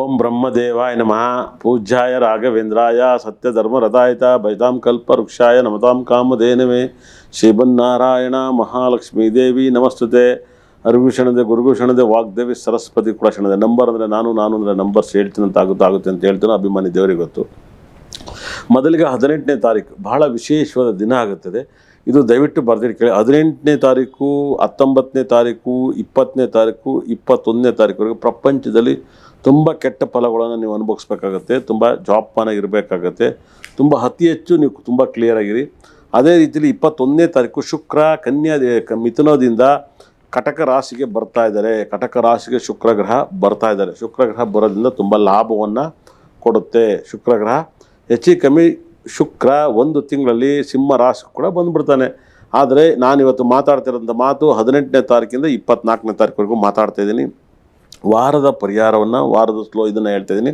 ಓಂ ಬ್ರಹ್ಮದೇವಾಯ ನಮಃ. ಪೂಜ್ಯಾಯ ರಾಘವೇಂದ್ರಾಯ ಸತ್ಯಧರ್ಮರಥಾಯತ ಕಲ್ಪ ವೃಕ್ಷಾಯ ನಮತಾಂ ಕಾಮಧೇನವೇ. ಶ್ರೀಮನ್ನಾರಾಯಣ ಮಹಾಲಕ್ಷ್ಮೀ ದೇವಿ ನಮಸ್ತುತೆ. ಅರಿವಿಷಣದೆ ಗುರುಗುಷಣದೆ ವಾಗ್ದೇವಿ ಸರಸ್ವತಿ ಕೂಡ ಶರಣದೆ ನಂಬರ್ ಅಂದರೆ ನಾನು ನಾನು ಅಂದರೆ ನಂಬರ್ಸ್ ಹೇಳ್ತೀನಿ ಅಂತ ಆಗುತ್ತೆ ಆಗುತ್ತೆ ಅಂತ ಹೇಳ್ತಾನೆ, ಅಭಿಮಾನಿ ದೇವರಿಗೆ ಗೊತ್ತು. ಮೊದಲಿಗೆ ಹದಿನೆಂಟನೇ ತಾರೀಕು, ಬಹಳ ವಿಶೇಷವಾದ ದಿನ ಆಗುತ್ತದೆ. ಇದು ದಯವಿಟ್ಟು ಬರೆದಿಟ್ಟು ಕೇಳಿ. ಹದಿನೆಂಟನೇ ತಾರೀಕು, ಹತ್ತೊಂಬತ್ತನೇ ತಾರೀಕು, ಇಪ್ಪತ್ತನೇ ತಾರೀಕು, ಇಪ್ಪತ್ತೊಂದನೇ ತಾರೀಕುವರೆಗೆ ಪ್ರಪಂಚದಲ್ಲಿ ತುಂಬ ಕೆಟ್ಟ ಫಲಗಳನ್ನು ನೀವು ಅನುಭವಿಸ್ಬೇಕಾಗತ್ತೆ, ತುಂಬ ಜಾಪಾನಾಗಿರಬೇಕಾಗತ್ತೆ ತುಂಬ ಅತಿ ಹೆಚ್ಚು ನೀವು ತುಂಬ ಕ್ಲಿಯರ್ ಆಗಿರಿ. ಅದೇ ರೀತಿಯಲ್ಲಿ ಇಪ್ಪತ್ತೊಂದನೇ ತಾರೀಕು ಶುಕ್ರ, ಕನ್ಯಾ ಮಿಥುನದಿಂದ ಕಟಕ ರಾಶಿಗೆ ಬರ್ತಾ ಇದ್ದಾರೆ. ಕಟಕ ರಾಶಿಗೆ ಶುಕ್ರ ಗ್ರಹ ಬರ್ತಾ ಇದ್ದಾರೆ. ಶುಕ್ರ ಗ್ರಹ ಬರೋದ್ರಿಂದ ತುಂಬ ಲಾಭವನ್ನು ಕೊಡುತ್ತೆ ಶುಕ್ರ ಗ್ರಹ. ಹೆಚ್ಚು ಕಮ್ಮಿ ಶುಕ್ರ ಒಂದು ತಿಂಗಳಲ್ಲಿ ಸಿಂಹ ರಾಶಿ ಕೂಡ ಬಂದುಬಿಡ್ತಾನೆ. ಆದರೆ ನಾನಿವತ್ತು ಮಾತಾಡ್ತಿರೋಂಥ ಮಾತು ಹದಿನೆಂಟನೇ ತಾರೀಕಿಂದ ಇಪ್ಪತ್ನಾಲ್ಕನೇ ತಾರೀಕುವರೆಗೂ ಮಾತಾಡ್ತಾ ಇದ್ದೀನಿ. ವಾರದ ಪರಿಹಾರವನ್ನು ವಾರದ ಸ್ಲೋ ಇದನ್ನು ಹೇಳ್ತಾ ಇದ್ದೀನಿ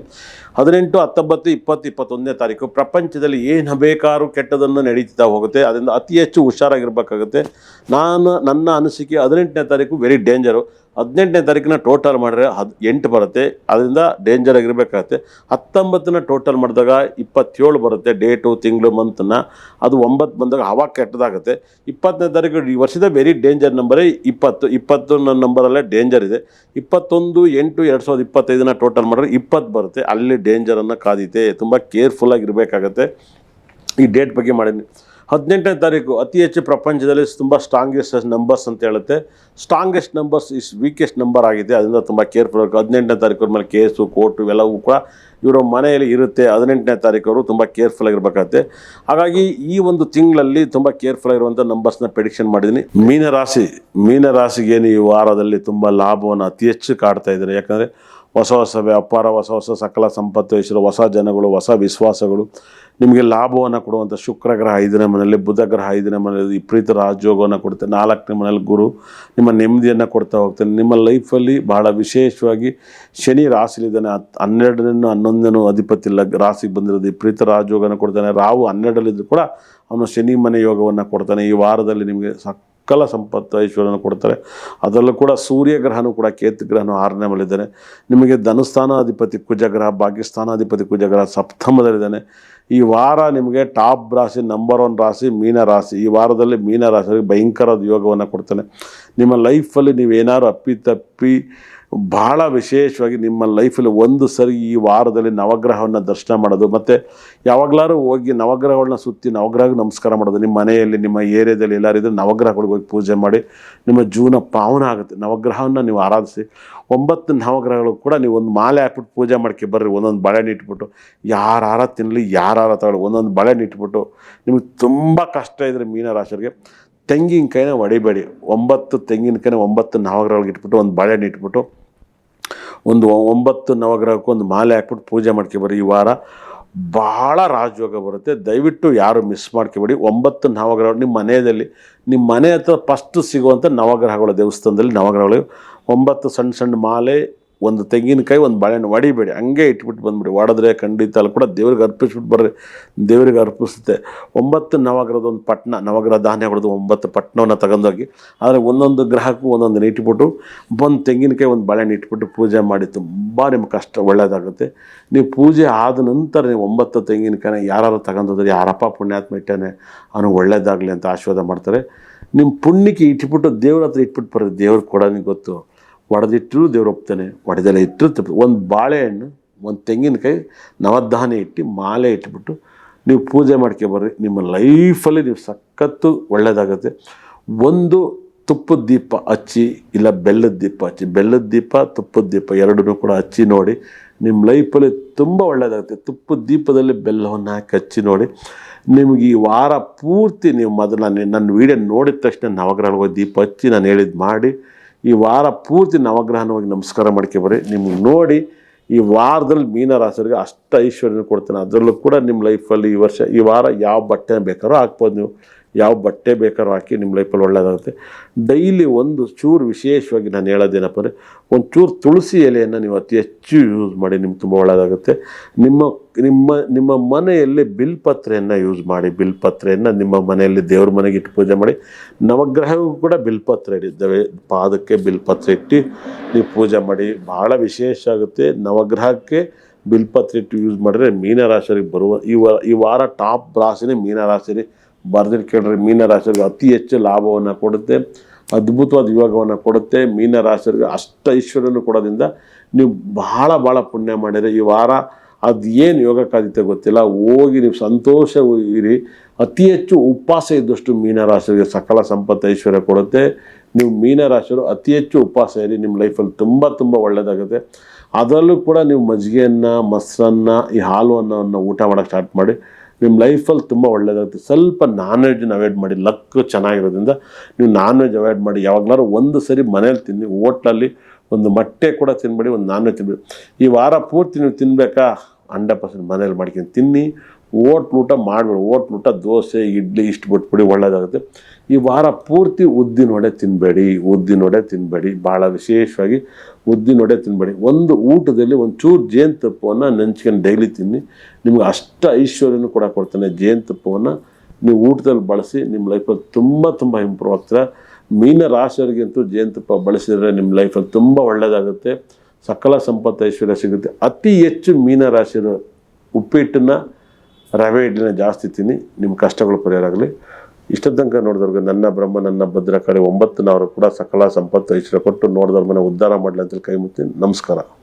ಹದಿನೆಂಟು, ಹತ್ತೊಂಬತ್ತು, ಇಪ್ಪತ್ತು, ಇಪ್ಪತ್ತೊಂದನೇ ತಾರೀಕು ಪ್ರಪಂಚದಲ್ಲಿ ಏನು ಬೇಕಾದ್ರೂ ಕೆಟ್ಟದನ್ನು ನಡೀತಾ ಹೋಗುತ್ತೆ. ಅದರಿಂದ ಅತಿ ಹೆಚ್ಚು ಹುಷಾರಾಗಿರ್ಬೇಕಾಗುತ್ತೆ. ನಾನು, ನನ್ನ ಅನಿಸಿಕೆ ಹದಿನೆಂಟನೇ ತಾರೀಕು ವೆರಿ ಡೇಂಜರು ಹದಿನೆಂಟನೇ ತಾರೀಕಿನ ಟೋಟಲ್ ಮಾಡಿದ್ರೆ ಹದ್ ಎಂಟು ಬರುತ್ತೆ. ಅದರಿಂದ ಡೇಂಜರ್ ಆಗಿರಬೇಕಾಗತ್ತೆ. ಹತ್ತೊಂಬತ್ತನ ಟೋಟಲ್ ಮಾಡಿದಾಗ ಇಪ್ಪತ್ತೇಳು ಬರುತ್ತೆ ಡೇಟು ತಿಂಗಳು ಮಂತನ್ನ ಅದು ಒಂಬತ್ತು ಬಂದಾಗ ಅವಾಗ ಕೆಟ್ಟದಾಗುತ್ತೆ. ಇಪ್ಪತ್ತನೇ ತಾರೀಕು ಈ ವರ್ಷದ ವೆರಿ ಡೇಂಜರ್ ನಂಬರೇ ಇಪ್ಪತ್ತು. ಇಪ್ಪತ್ತು ನಂಬರಲ್ಲೇ ಡೇಂಜರ್ ಇದೆ. ಇಪ್ಪತ್ತೊಂದು, ಎಂಟು, ಎರಡು ಸಾವಿರದ ಇಪ್ಪತ್ತೈದನ ಟೋಟಲ್ ಮಾಡಿದ್ರೆ ಇಪ್ಪತ್ತು ಬರುತ್ತೆ. ಅಲ್ಲಿ ಡೇಂಜರನ್ನು ಕಾದಿದೆ ತುಂಬ ಕೇರ್ಫುಲ್ಲಾಗಿರಬೇಕಾಗತ್ತೆ ಈ ಡೇಟ್ ಬಗ್ಗೆ ಮಾಡೀನಿ. ಹದಿನೆಂಟನೇ ತಾರೀಕು ಅತಿ ಹೆಚ್ಚು ಪ್ರಪಂಚದಲ್ಲಿ ತುಂಬ ಸ್ಟ್ರಾಂಗೆಸ್ಟ್ ನಂಬರ್ಸ್ ಅಂತ ಹೇಳುತ್ತೆ. Strongest numbers is weakest number ಆಗಿದೆ. ಅದರಿಂದ ತುಂಬ ಕೇರ್ಫುಲ್ ಆಗಿ ಹದಿನೆಂಟನೇ ತಾರೀಕು ಮೇಲೆ ಕೇಸು ಕೋರ್ಟು ಇವೆಲ್ಲವೂ ಕೂಡ ಇವರ ಮನೆಯಲ್ಲಿ ಇರುತ್ತೆ. ಹದಿನೆಂಟನೇ ತಾರೀಕವರು ತುಂಬ ಕೇರ್ಫುಲ್ ಆಗಿರ್ಬೇಕಾಗತ್ತೆ. ಹಾಗಾಗಿ ಈ ಒಂದು ತಿಂಗಳಲ್ಲಿ ತುಂಬ ಕೇರ್ಫುಲ್ ಆಗಿರುವಂಥ ನಂಬರ್ಸ್ನ ಪ್ರೆಡಿಕ್ಷನ್ ಮಾಡಿದ್ದೀನಿ. ಮೀನರಾಶಿ ಮೀನರಾಶಿಗೇನು ಈ ವಾರದಲ್ಲಿ ತುಂಬ ಲಾಭವನ್ನು ಅತಿ ಹೆಚ್ಚು ಕಾಡ್ತಾ ಇದ್ದಾರೆ. ಯಾಕಂದರೆ ಹೊಸ ಹೊಸ ವ್ಯಾಪಾರ, ಹೊಸ ಹೊಸ ಸಕಲ ಸಂಪತ್ತು ಹೊಸ ಜನಗಳು, ಹೊಸ ವಿಶ್ವಾಸಗಳು. ನಿಮಗೆ ಲಾಭವನ್ನು ಕೊಡುವಂಥ ಶುಕ್ರ ಗ್ರಹ ಐದನೇ ಮನೆಯಲ್ಲಿ, ಬುಧ ಗ್ರಹ ಐದನೇ ಮನೆಯಲ್ಲಿ, ವಿಪರೀತ ರಾಜಯೋಗವನ್ನು ಕೊಡುತ್ತೆ. ನಾಲ್ಕನೇ ಮನೆಯಲ್ಲಿ ಗುರು ನಿಮ್ಮ ನೆಮ್ಮದಿಯನ್ನು ಕೊಡ್ತಾ ಹೋಗ್ತಾನೆ. ನಿಮ್ಮ ಲೈಫಲ್ಲಿ ಬಹಳ ವಿಶೇಷವಾಗಿ ಶನಿ ರಾಶಿಲಿದ್ದಾನೆ ಹನ್ನೆರಡನೇ ಹನ್ನೊಂದನೂ ಅಧಿಪತಿ ಲಗ್ ರಾಶಿಗೆ ಬಂದಿರೋದು ವಿಪರೀತ ರಾಜಯೋಗನ ಕೊಡ್ತಾನೆ. ರಾವು ಹನ್ನೆರಡಲ್ಲಿದ್ದರೂ ಕೂಡ ಅವನು ಶನಿ ಮನೆ ಯೋಗವನ್ನು ಕೊಡ್ತಾನೆ. ಈ ವಾರದಲ್ಲಿ ನಿಮಗೆ ಸಕಲ ಸಂಪತ್ತು ಐಶ್ವರ್ಯನ ಕೊಡ್ತಾರೆ. ಅದರಲ್ಲೂ ಕೂಡ ಸೂರ್ಯ ಗ್ರಹನೂ ಕೂಡ ಕೇತು ಗ್ರಹನು ಆರನೇ ಮೇಲಿದ್ದಾನೆ ನಿಮಗೆ ಧನುಸ್ಥಾನಾಧಿಪತಿ ಕುಜಗ್ರಹ, ಭಾಗ್ಯಸ್ಥಾನಾಧಿಪತಿ ಕುಜಗ್ರಹ ಸಪ್ತಮದಲ್ಲಿದ್ದಾನೆ. ಈ ವಾರ ನಿಮಗೆ ಟಾಪ್ ರಾಶಿ, ನಂಬರ್ ಒನ್ ರಾಶಿ, ಮೀನ ರಾಶಿ. ಈ ವಾರದಲ್ಲಿ ಮೀನ ರಾಶಿಯವರಿಗೆ ಭಯಂಕರವಾದ ಯೋಗವನ್ನು ಕೊಡ್ತಾನೆ. ನಿಮ್ಮ ಲೈಫಲ್ಲಿ ನೀವೇನಾದ್ರು ಅಪ್ಪಿತಪ್ಪಿ ಭಾಳ ವಿಶೇಷವಾಗಿ ನಿಮ್ಮ ಲೈಫಲ್ಲಿ ಒಂದು ಸರಿ ಈ ವಾರದಲ್ಲಿ ನವಗ್ರಹವನ್ನು ದರ್ಶನ ಮಾಡೋದು, ಮತ್ತು ಯಾವಾಗಲಾರು ಹೋಗಿ ನವಗ್ರಹಗಳನ್ನ ಸುತ್ತಿ ನವಗ್ರಹಕ್ಕೆ ನಮಸ್ಕಾರ ಮಾಡೋದು, ನಿಮ್ಮ ಮನೆಯಲ್ಲಿ, ನಿಮ್ಮ ಏರಿಯಾದಲ್ಲಿ ಎಲ್ಲರೂ ಇದ್ದರೆ ನವಗ್ರಹಗಳಿಗೆ ಹೋಗಿ ಪೂಜೆ ಮಾಡಿ, ನಿಮ್ಮ ಜೀವನ ಪಾವನ ಆಗುತ್ತೆ. ನವಗ್ರಹವನ್ನು ನೀವು ಆರಾಧಿಸಿ, ಒಂಬತ್ತು ನವಗ್ರಹಗಳು ಕೂಡ ನೀವು ಒಂದು ಮಾಲೆ ಹಾಕ್ಬಿಟ್ಟು ಪೂಜೆ ಮಾಡ್ಕೆ ಬರ್ರಿ, ಒಂದೊಂದು ಬಳೆನ ಇಟ್ಬಿಟ್ಟು, ಯಾರಾರ ತಿನ್ನಲಿ ಯಾರಾರ ತಗೊಳ್ಳಿ, ಒಂದೊಂದು ಬಳೆನ ಇಟ್ಬಿಟ್ಟು, ನಿಮಗೆ ತುಂಬ ಕಷ್ಟ ಇದ್ದರೆ ಮೀನರಾಶಿಯವರಿಗೆ. ತೆಂಗಿನಕಾಯಿನ ಹೊಡಿಬೇಡಿ ಒಂಬತ್ತು ತೆಂಗಿನಕಾಯಿನ ಒಂಬತ್ತು ನವಗ್ರಹಗಳಿಗೆ ಇಟ್ಬಿಟ್ಟು ಒಂದು ಬಾಳೆಹಣ್ಣು ಇಟ್ಬಿಟ್ಟು ಒಂದು ಒಂಬತ್ತು ನವಗ್ರಹಕ್ಕೂ ಒಂದು ಮಾಲೆ ಹಾಕ್ಬಿಟ್ಟು ಪೂಜೆ ಮಾಡ್ಕೊಬೇಡಿ ಈ ವಾರ. ಭಾಳ ರಾಜಯೋಗ ಬರುತ್ತೆ. ದಯವಿಟ್ಟು ಯಾರು ಮಿಸ್ ಮಾಡ್ಕೊಬೇಡಿ. ಒಂಬತ್ತು ನವಗ್ರಹ ನಿಮ್ಮ ಮನೆಯಲ್ಲಿ, ನಿಮ್ಮ ಮನೆ ಹತ್ರ ಫಸ್ಟ್ ಸಿಗುವಂಥ ನವಗ್ರಹಗಳು, ದೇವಸ್ಥಾನದಲ್ಲಿ ನವಗ್ರಹಗಳು. ಒಂಬತ್ತು ಸಣ್ಣ ಸಣ್ಣ ಮಾಲೆ ಒಂದು ತೆಂಗಿನಕಾಯಿ ಒಂದು ಬಾಳೆಹಣ್ಣು ಒಡಿಬೇಡಿ, ಹಂಗೆ ಇಟ್ಬಿಟ್ಟು ಬಂದ್ಬಿಡಿ. ಒಡೆದ್ರೆ ಖಂಡಿತ ಅಲ್ಲಿ ಕೂಡ ದೇವ್ರಿಗೆ ಅರ್ಪಿಸ್ಬಿಟ್ಟು ಬರ್ರಿ. ದೇವರಿಗೆ ಅರ್ಪಿಸುತ್ತೆ. ಒಂಬತ್ತು ನವಗ್ರಹದ ಒಂದು ಪಟ್ನ, ನವಗ್ರಹ ಧಾನ್ಯ ಹೊಡೆದು ಒಂಬತ್ತು ಪಟ್ನವನ್ನು ತಗೊಂಡೋಗಿ, ಆದರೆ ಒಂದೊಂದು ಗ್ರಹಕ್ಕೂ ಒಂದೊಂದು ಇಟ್ಬಿಟ್ಟು, ಬಂದು ತೆಂಗಿನಕಾಯಿ ಒಂದು ಬಾಳೆಹಣ್ಣು ಇಟ್ಬಿಟ್ಟು ಪೂಜೆ ಮಾಡಿ, ತುಂಬ ನಿಮ್ಗೆ ಕಷ್ಟ ಒಳ್ಳೆಯದಾಗುತ್ತೆ ನೀವು ಪೂಜೆ ಆದ ನಂತರ ನೀವು ಒಂಬತ್ತು ತೆಂಗಿನಕಾಯಿನ ಯಾರು ತಗೊಂಡೋದ್ರೆ, ಯಾರಪ್ಪ ಪುಣ್ಯಾತ್ಮ ಇಟ್ಟಾನೆ, ಅವನು ಒಳ್ಳೇದಾಗಲಿ ಅಂತ ಆಶೀರ್ವಾದ ಮಾಡ್ತಾರೆ. ನಿಮ್ಮ ಪುಣ್ಯಕ್ಕೆ ಇಟ್ಬಿಟ್ಟು ದೇವ್ರ ಹತ್ರ ಇಟ್ಬಿಟ್ಟು ಬರ್ರಿ ದೇವ್ರಿಗೆ ಕೊಡೋನಿಗೆ ಗೊತ್ತು. ಒಡೆದಿಟ್ಟರು ದೇವ್ರು ಒಪ್ತಾನೆ ಒಡೆದೆಲ್ಲ ಇಟ್ಟರು ತಪ್ಪು ಒಂದು ಬಾಳೆಹಣ್ಣು, ಒಂದು ತೆಂಗಿನಕಾಯಿ, ನವಧಾನ್ಯ ಇಟ್ಟು ಮಾಲೆ ಇಟ್ಬಿಟ್ಟು ನೀವು ಪೂಜೆ ಮಾಡ್ಕೊಬರ್ರಿ ನಿಮ್ಮ ಲೈಫಲ್ಲಿ ನೀವು ಸಖತ್ತು ಒಳ್ಳೆಯದಾಗುತ್ತೆ ಒಂದು ತುಪ್ಪದ ದೀಪ ಹಚ್ಚಿ, ಇಲ್ಲ ಬೆಲ್ಲದ ದೀಪ ಹಚ್ಚಿ, ಬೆಲ್ಲದ ದೀಪ, ತುಪ್ಪದ ದೀಪ ಎರಡನ್ನೂ ಕೂಡ ಹಚ್ಚಿ ನೋಡಿ, ನಿಮ್ಮ ಲೈಫಲ್ಲಿ ತುಂಬ ಒಳ್ಳೆಯದಾಗುತ್ತೆ ತುಪ್ಪದ ದೀಪದಲ್ಲಿ ಬೆಲ್ಲವನ್ನು ಹಾಕಿ ಹಚ್ಚಿ ನೋಡಿ, ನಿಮಗೆ ಈ ವಾರ ಪೂರ್ತಿ ನೀವು ಮೊದಲು ನಾನು ನನ್ನ ವೀಡಿಯೋ ನೋಡಿದ ತಕ್ಷಣ ನವಗ್ರಹಗಳಿಗೆ ದೀಪ ಹಚ್ಚಿ ನಾನು ಹೇಳಿದ್ದು ಮಾಡಿ ಈ ವಾರ ಪೂರ್ತಿ ನವಗ್ರಹನವಾಗಿ ನಮಸ್ಕಾರ ಮಾಡ್ಕೊಬರಿ ನಿಮ್ಗೆ ನೋಡಿ ಈ ವಾರದಲ್ಲಿ ಮೀನರಾಶಿಯವರಿಗೆ ಅಷ್ಟು ಐಶ್ವರ್ಯನ ಕೊಡ್ತೇನೆ. ಅದರಲ್ಲೂ ಕೂಡ ನಿಮ್ಮ ಲೈಫಲ್ಲಿ ಈ ವರ್ಷ, ಈ ವಾರ ಯಾವ ಬಟ್ಟೆ ಬೇಕಾದ್ರೂ ಹಾಕ್ಬೋದು ನೀವು. ಯಾವ ಬಟ್ಟೆ ಬೇಕಾದ್ರೂ ಹಾಕಿ ನಿಮ್ಮ ಲೈಫಲ್ಲಿ ಒಳ್ಳೆಯದಾಗುತ್ತೆ ಡೈಲಿ ಒಂದು ಚೂರು ವಿಶೇಷವಾಗಿ ನಾನು ಹೇಳೋದೇನಪ್ಪ ಅಂದರೆ ಒಂದು ಚೂರು ತುಳಸಿ ಎಲೆಯನ್ನು ನೀವು ಅತಿ ಹೆಚ್ಚು ಯೂಸ್ ಮಾಡಿ ನಿಮ್ಗೆ ತುಂಬ ಒಳ್ಳೆಯದಾಗುತ್ತೆ ನಿಮ್ಮ ನಿಮ್ಮ ನಿಮ್ಮ ಮನೆಯಲ್ಲಿ ಬಿಲ್ಪತ್ರೆಯನ್ನು ಯೂಸ್ ಮಾಡಿ, ಬಿಲ್ಪತ್ರೆಯನ್ನು ನಿಮ್ಮ ಮನೆಯಲ್ಲಿ ದೇವ್ರ ಮನೆಗೆ ಇಟ್ಟು ಪೂಜೆ ಮಾಡಿ. ನವಗ್ರಹಕ್ಕೂ ಕೂಡ ಬಿಲ್ಪತ್ರೆ ಇಟ್ಟಿದ್ದೇವೆ. ಪಾದಕ್ಕೆ ಬಿಲ್ಪತ್ರೆ ಇಟ್ಟು ನೀವು ಪೂಜೆ ಮಾಡಿ. ಭಾಳ ವಿಶೇಷ ಆಗುತ್ತೆ. ನವಗ್ರಹಕ್ಕೆ ಬಿಲ್ಪತ್ರೆ ಇಟ್ಟು ಯೂಸ್ ಮಾಡಿದ್ರೆ ಮೀನರಾಶಿಗೆ ಬರುವ, ಈ ವಾರ ಈ ವಾರ ಟಾಪ್ ರಾಶಿನೇ ಮೀನರಾಶಿ ಬರ್ದಿಟ್ಟು ಕೇಳ್ರಿ ಮೀನರಾಶಿಗೆ ಅತಿ ಹೆಚ್ಚು ಲಾಭವನ್ನು ಕೊಡುತ್ತೆ, ಅದ್ಭುತವಾದ ಯೋಗವನ್ನು ಕೊಡುತ್ತೆ ಮೀನರಾಶಿಗೆ ಅಷ್ಟ ಐಶ್ವರ್ಯನೂ ಕೊಡೋದ್ರಿಂದ ನೀವು ಬಹಳ ಭಾಳ ಪುಣ್ಯ ಮಾಡಿದರೆ ಈ ವಾರ ಅದು ಏನು ಯೋಗಕ್ಕಾದಿತ್ತೆ ಗೊತ್ತಿಲ್ಲ, ಹೋಗಿ ನೀವು ಸಂತೋಷ ಇರಿ, ಅತಿ ಹೆಚ್ಚು ಉಪವಾಸ ಇದ್ದಷ್ಟು ಮೀನರಾಶಿಗೆ ಸಕಲ ಸಂಪತ್ತು ಐಶ್ವರ್ಯ ಕೊಡುತ್ತೆ, ನೀವು ಮೀನರಾಶಿಯರು ಅತಿ ಹೆಚ್ಚು ಉಪವಾಸ ಇರಿ, ನಿಮ್ಮ ಲೈಫಲ್ಲಿ ತುಂಬ ತುಂಬ ಒಳ್ಳೆಯದಾಗುತ್ತೆ ಅದರಲ್ಲೂ ಕೂಡ ನೀವು ಮಜ್ಜಿಗೆಯನ್ನು, ಮೊಸರನ್ನ, ಈ ಹಾಲು ಅನ್ನವನ್ನು ಊಟ ಮಾಡೋಕ್ಕೆ ಸ್ಟಾರ್ಟ್ ಮಾಡಿ ನಿಮ್ಮ ಲೈಫಲ್ಲಿ ತುಂಬ ಒಳ್ಳೆಯದಾಗುತ್ತೆ ಸ್ವಲ್ಪ ನಾನ್ ವೆಜ್ನ ಅವಾಯ್ಡ್ ಮಾಡಿ ಲಕ್ ಚೆನ್ನಾಗಿರೋದ್ರಿಂದ ನೀವು ನಾನ್ ವೆಜ್ ಅವಾಯ್ಡ್ ಮಾಡಿ, ಯಾವಾಗಲಾದ್ರು ಒಂದು ಸರಿ ಮನೇಲಿ ತಿನ್ನಿ, ಹೋಟ್ಲಲ್ಲಿ ಒಂದು ಮೊಟ್ಟೆ ಕೂಡ ತಿನ್ಬೇಡಿ, ಒಂದು ನಾನ್ ವೆಜ್ ತಿನ್ಬೇಡಿ. ಈ ವಾರ ಪೂರ್ತಿ ನೀವು ತಿನ್ನಬೇಕಾ ಹಂಡ್ರೆಡ್ ಪರ್ಸೆಂಟ್ ಮನೇಲಿ ಮಾಡ್ಕೊಂಡು ತಿನ್ನಿ. ಓಟ್ಲು ಊಟ ಮಾಡಬೇಡಿ ಓಟ್ ಊಟ ದೋಸೆ, ಇಡ್ಲಿ ಇಷ್ಟು ಬಿಟ್ಬಿಡಿ ಒಳ್ಳೆಯದಾಗುತ್ತೆ ಈ ವಾರ ಪೂರ್ತಿ ಉದ್ದಿನ ವಡೆ ತಿನ್ನಬೇಡಿ ಉದ್ದಿನ ವಡೆ ತಿನ್ನಬೇಡಿ ಭಾಳ ವಿಶೇಷವಾಗಿ ಉದ್ದಿನ ವಡೆ ತಿನ್ನಬೇಡಿ ಒಂದು ಊಟದಲ್ಲಿ ಒಂದು ಚೂರು ಜೇನುತುಪ್ಪವನ್ನು ನೆಂಚ್ಕೊಂಡು ಡೈಲಿ ತಿನ್ನಿ. ನಿಮ್ಗೆ ಅಷ್ಟು ಐಶ್ವರ್ಯನೂ ಕೂಡ ಕೊಡ್ತಾನೆ. ಜೇನುತುಪ್ಪವನ್ನು ನೀವು ಊಟದಲ್ಲಿ ಬಳಸಿ ನಿಮ್ಮ ಲೈಫಲ್ಲಿ ತುಂಬ ತುಂಬ ಇಂಪ್ರೂವ್ ಆಗ್ತೀರ. ಮೀನ ರಾಶಿಯವರಿಗಂತೂ ಜೇನುತುಪ್ಪ ಬಳಸಿದರೆ ನಿಮ್ಮ ಲೈಫಲ್ಲಿ ತುಂಬ ಒಳ್ಳೆಯದಾಗುತ್ತೆ ಸಕಲ ಸಂಪತ್ತು ಐಶ್ವರ್ಯ ಸಿಗುತ್ತೆ. ಅತಿ ಹೆಚ್ಚು ಮೀನ ರಾಶಿಯರು ಉಪ್ಪಿಟ್ಟನ್ನ ರವೆ ಇಡ್ಲಿನ ಜಾಸ್ತಿ ತಿನ್ನಿ ನಿಮ್ಮ ಕಷ್ಟಗಳು ಪರಿಹಾರ ಆಗಲಿ. ಇಷ್ಟ ತನಕ ನೋಡಿದವ್ರಿಗೆ ನನ್ನ ಬ್ರಹ್ಮ ನನ್ನ ಭದ್ರ ಕಡೆ ಒಂಬತ್ತು ನಾವರು ಕೂಡ ಸಕಲ ಸಂಪತ್ತು ಐಶ್ವರ್ಯ ಕೊಟ್ಟು ನೋಡಿದವ್ರ ಮನೆ ಉದ್ಧಾರ ಮಾಡಲಿ ಅಂತೇಳಿ ಕೈ ಮುತ್ತಿ ನಮಸ್ಕಾರ.